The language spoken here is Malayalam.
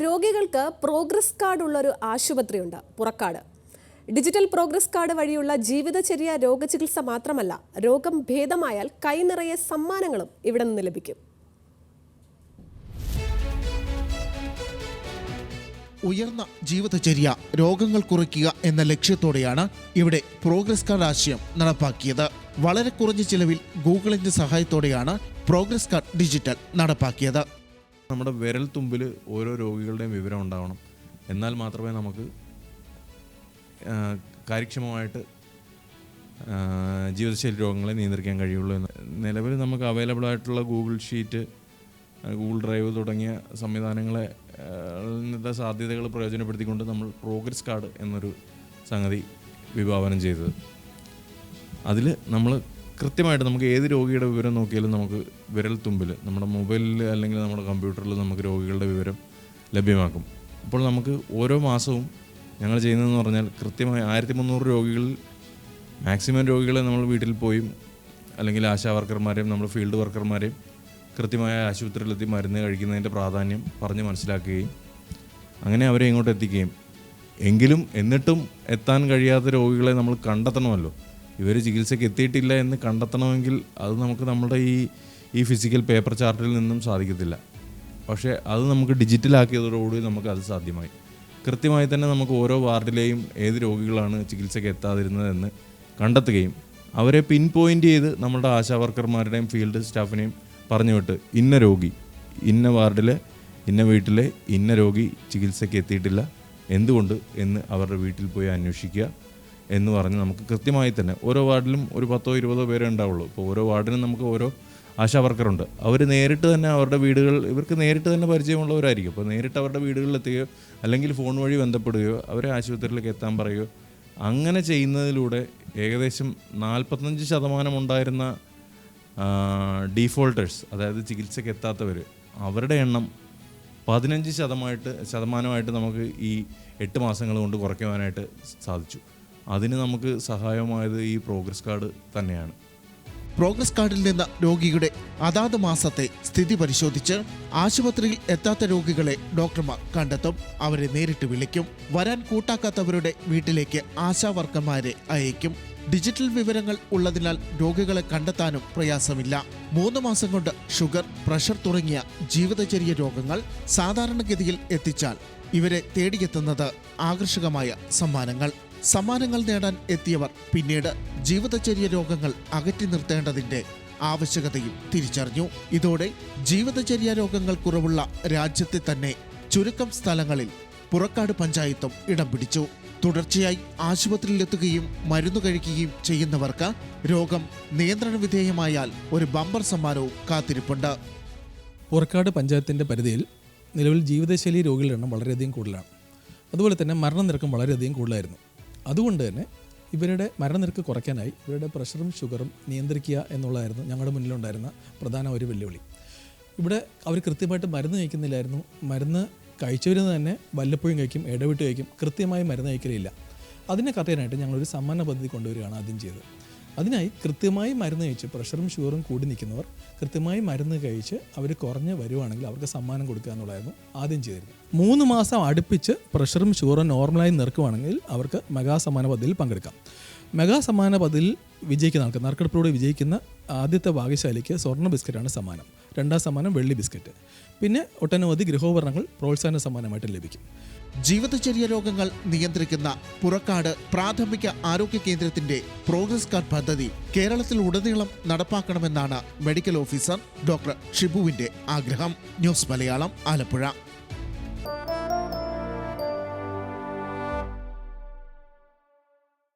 രോഗികൾക്ക് പ്രോഗ്രസ് കാർഡ് ഉള്ളൊരു ആശുപത്രിയുണ്ട് പുറക്കാട്. ഡിജിറ്റൽ പ്രോഗ്രസ് കാർഡ് വഴിയുള്ള ജീവിതചര്യ രോഗചികിത്സ മാത്രമല്ല രോഗം ഭേദമായാൽ കൈനിറയെ സമ്മാനങ്ങളും ഇവിടെ നിന്ന് ലഭിക്കും. ഉയർന്ന ജീവിതചര്യ രോഗങ്ങൾ കുറയ്ക്കുക എന്ന ലക്ഷ്യത്തോടെയാണ് ഇവിടെ പ്രോഗ്രസ് കാർഡ് ആശയം നടപ്പാക്കിയത്. വളരെ കുറഞ്ഞ ചിലവിൽ ഗൂഗിളിന്റെ സഹായത്തോടെയാണ് പ്രോഗ്രസ് കാർഡ് ഡിജിറ്റൽ നടപ്പാക്കിയത്. നമ്മുടെ വിരൽ തുമ്പിൽ ഓരോ രോഗികളുടെയും വിവരം ഉണ്ടാവണം. എന്നാൽ മാത്രമേ നമുക്ക് കാര്യക്ഷമമായിട്ട് ജീവിതശൈലി രോഗങ്ങളെ നിയന്ത്രിക്കാൻ കഴിയുള്ളൂ എന്ന്. നിലവിൽ നമുക്ക് അവൈലബിൾ ആയിട്ടുള്ള ഗൂഗിൾ ഷീറ്റ് ഗൂഗിൾ ഡ്രൈവ് തുടങ്ങിയ സംവിധാനങ്ങളെ സാധ്യതകൾ പ്രയോജനപ്പെടുത്തിക്കൊണ്ട് നമ്മൾ പ്രോഗ്രസ് കാർഡ് എന്നൊരു സംഗതി വിഭാവനം ചെയ്തത്. അതിൽ നമ്മൾ കൃത്യമായിട്ട് നമുക്ക് ഏത് രോഗിയുടെ വിവരം നോക്കിയാലും നമുക്ക് വിരൽ തുമ്പിൽ നമ്മുടെ മൊബൈലിൽ അല്ലെങ്കിൽ നമ്മുടെ കമ്പ്യൂട്ടറിൽ നമുക്ക് രോഗികളുടെ വിവരം ലഭ്യമാക്കും. അപ്പോൾ നമുക്ക് ഓരോ മാസവും ഞങ്ങൾ ചെയ്യുന്നതെന്ന് പറഞ്ഞാൽ കൃത്യമായി ആയിരത്തി മുന്നൂറ് രോഗികളിൽ മാക്സിമം രോഗികളെ നമ്മൾ വീട്ടിൽ പോയും അല്ലെങ്കിൽ ആശാ വർക്കർമാരെയും നമ്മൾ ഫീൽഡ് വർക്കർമാരെയും കൃത്യമായ ആശുപത്രിയിലെത്തി മരുന്ന് കഴിക്കുന്നതിന്റെ പ്രാധാന്യം പറഞ്ഞ് മനസ്സിലാക്കുകയും അങ്ങനെ അവരെ ഇങ്ങോട്ട് എത്തിക്കുകയും. എങ്കിലും എന്നിട്ടും എത്താൻ കഴിയാത്ത രോഗികളെ നമ്മൾ കണ്ടെത്തണമല്ലോ. ഇവർ ചികിത്സയ്ക്ക് എത്തിയിട്ടില്ല എന്ന് കണ്ടെത്തണമെങ്കിൽ അത് നമുക്ക് നമ്മുടെ ഈ ഈ ഫിസിക്കൽ പേപ്പർ ചാർട്ടിൽ നിന്നും സാധിക്കത്തില്ല. പക്ഷേ അത് നമുക്ക് ഡിജിറ്റലാക്കിയതോടുകൂടി നമുക്ക് അത് സാധ്യമായി. കൃത്യമായി തന്നെ നമുക്ക് ഓരോ വാർഡിലെയും ഏത് രോഗികളാണ് ചികിത്സയ്ക്ക് എത്താതിരുന്നതെന്ന് കണ്ടെത്തുകയും അവരെ പിൻ പോയിന്റ് ചെയ്ത് നമ്മുടെ ആശാവർക്കർമാരുടെയും ഫീൽഡ് സ്റ്റാഫിനെയും പറഞ്ഞു വിട്ട് ഇന്ന രോഗി ഇന്ന വാർഡിലെ ഇന്ന വീട്ടിലെ ഇന്ന രോഗി ചികിത്സയ്ക്ക് എത്തിയിട്ടില്ല. എന്തുകൊണ്ട് എന്ന് അവരുടെ വീട്ടിൽ പോയി അന്വേഷിക്കുക. എന്ന് പറഞ്ഞ് നമുക്ക് കൃത്യമായി തന്നെ ഓരോ വാർഡിലും ഒരു പത്തോ ഇരുപതോ പേരേ ഉണ്ടാവുള്ളൂ. ഇപ്പോൾ ഓരോ വാർഡിനും നമുക്ക് ഓരോ ആശാ വർക്കറുണ്ട് അവർ നേരിട്ട് തന്നെ അവരുടെ വീടുകൾ ഇവർക്ക് നേരിട്ട് തന്നെ പരിചയമുള്ളവരായിരിക്കും. അപ്പോൾ നേരിട്ട് അവരുടെ വീടുകളിലെത്തുകയോ അല്ലെങ്കിൽ ഫോൺ വഴി ബന്ധപ്പെടുകയോ അവരെ ആശുപത്രിയിലേക്ക് എത്താൻ പറയുകയോ അങ്ങനെ ചെയ്യുന്നതിലൂടെ ഏകദേശം നാൽപ്പത്തഞ്ച് ശതമാനം ഉണ്ടായിരുന്ന ഡീഫോൾട്ടേഴ്സ് അതായത് ചികിത്സയ്ക്ക് എത്താത്തവർ അവരുടെ എണ്ണം പതിനഞ്ച് ശതമായിട്ട് ശതമാനമായിട്ട് നമുക്ക് ഈ എട്ട് മാസങ്ങൾ കൊണ്ട് കുറയ്ക്കുവാനായിട്ട് സാധിച്ചു. അതിന് നമുക്ക് സഹായമായത് ഈ പ്രോഗ്രസ് കാർഡ് തന്നെയാണ്. പ്രോഗ്രസ് കാർഡിൽ നിന്ന് രോഗിയുടെ അതാത് മാസത്തെ സ്ഥിതി പരിശോധിച്ച് ആശുപത്രിയിൽ എത്താത്ത രോഗികളെ ഡോക്ടർമാർ കണ്ടെത്തും. അവരെ നേരിട്ട് വിളിക്കും. വരാൻ കൂട്ടാക്കാത്തവരുടെ വീട്ടിലേക്ക് ആശാവർക്കന്മാരെ അയക്കും. ഡിജിറ്റൽ വിവരങ്ങൾ ഉള്ളതിനാൽ രോഗികളെ കണ്ടെത്താനും പ്രയാസമില്ല. മൂന്ന് മാസം കൊണ്ട് ഷുഗർ പ്രഷർ തുടങ്ങിയ ജീവിതചര്യ രോഗങ്ങൾ സാധാരണഗതിയിൽ എത്തിച്ചാൽ ഇവരെ തേടിയെത്തുന്നത് ആകർഷകമായ സമ്മാനങ്ങൾ. സമ്മാനങ്ങൾ നേടാൻ എത്തിയവർ പിന്നീട് ജീവിതചര്യ രോഗങ്ങൾ അകറ്റി നിർത്തേണ്ടതിന്റെ ആവശ്യകതയും തിരിച്ചറിഞ്ഞു. ഇതോടെ ജീവിതചര്യ രോഗങ്ങൾ കുറവുള്ള രാജ്യത്തെ തന്നെ ചുരുക്കം സ്ഥലങ്ങളിൽ പുറക്കാട് പഞ്ചായത്തും ഇടം പിടിച്ചു. തുടർച്ചയായി ആശുപത്രിയിലെത്തുകയും മരുന്ന് കഴിക്കുകയും ചെയ്യുന്നവർക്ക് രോഗം നിയന്ത്രണ വിധേയമായാൽ ഒരു ബമ്പർ സമ്മാനവും കാത്തിരിപ്പുണ്ട്. പുറക്കാട് പഞ്ചായത്തിന്റെ പരിധിയിൽ നിലവിൽ ജീവിതശൈലി രോഗികളുടെ എണ്ണം വളരെയധികം കൂടുതലാണ്. അതുപോലെ തന്നെ മരണനിരക്കും വളരെയധികം കൂടുതലായിരുന്നു. അതുകൊണ്ട് തന്നെ ഇവരുടെ മരണനിരക്ക് കുറയ്ക്കാനായി ഇവരുടെ പ്രഷറും ഷുഗറും നിയന്ത്രിക്കുക എന്നുള്ളതായിരുന്നു ഞങ്ങളുടെ മുന്നിലുണ്ടായിരുന്ന പ്രധാന ഒരു വെല്ലുവിളി. ഇവിടെ അവർ കൃത്യമായിട്ട് മരുന്ന് കഴിക്കുന്നില്ലായിരുന്നു. മരുന്ന് കഴിച്ചവരുന്ന് തന്നെ വല്ലപ്പോഴും കഴിക്കും ഇടവിട്ട് കഴിക്കും. കൃത്യമായി മരുന്ന് കഴിക്കലില്ല. അതിനെ കറിയാനായിട്ട് ഞങ്ങളൊരു സമ്മാന പദ്ധതി കൊണ്ടുവരികയാണ് ആദ്യം ചെയ്തത്. അതിനായി കൃത്യമായി മരുന്ന് കഴിച്ച് പ്രഷറും ഷുഗറും കൂടി നിൽക്കുന്നവർ കൃത്യമായി മരുന്ന് കഴിച്ച് അവർ കുറഞ്ഞ് വരുവാണെങ്കിൽ അവർക്ക് സമ്മാനം കൊടുക്കുക എന്നുള്ളതായിരുന്നു ആദ്യം ചെയ്തിരുന്നത്. മൂന്ന് മാസം അടുപ്പിച്ച് പ്രഷറും ഷുഗറും നോർമലായി നിൽക്കുവാണെങ്കിൽ അവർക്ക് മെഗാ സമ്മാന പദ്ധതിയിൽ പങ്കെടുക്കാം. മെഗാ സമ്മാന പതിൽ വിജയിക്കുന്ന ആൾക്ക് നറുക്കെടുപ്പിലൂടെ വിജയിക്കുന്ന ആദ്യത്തെ ഭാഗ്യശാലിക്ക് സ്വർണ ബിസ്ക്കറ്റാണ് സമ്മാനം. രണ്ടാം സമ്മാനം വെള്ളി ബിസ്ക്കറ്റ്. പിന്നെ ഒട്ടനവധി ഗൃഹോപകരണങ്ങൾ പ്രോത്സാഹന സമ്മാനമായിട്ട് ലഭിക്കും. ജീവിതചര്യ രോഗങ്ങൾ നിയന്ത്രിക്കുന്ന പുറക്കാട് പ്രാഥമിക ആരോഗ്യ കേന്ദ്രത്തിന്റെ പ്രോഗ്രസ് കാർഡ് പദ്ധതി കേരളത്തിൽ ഉടനീളം നടപ്പാക്കണമെന്നാണ് മെഡിക്കൽ ഓഫീസർ ഡോക്ടർ ഷിബുവിന്റെ ആഗ്രഹം. ന്യൂസ് മലയാളം ആലപ്പുഴ.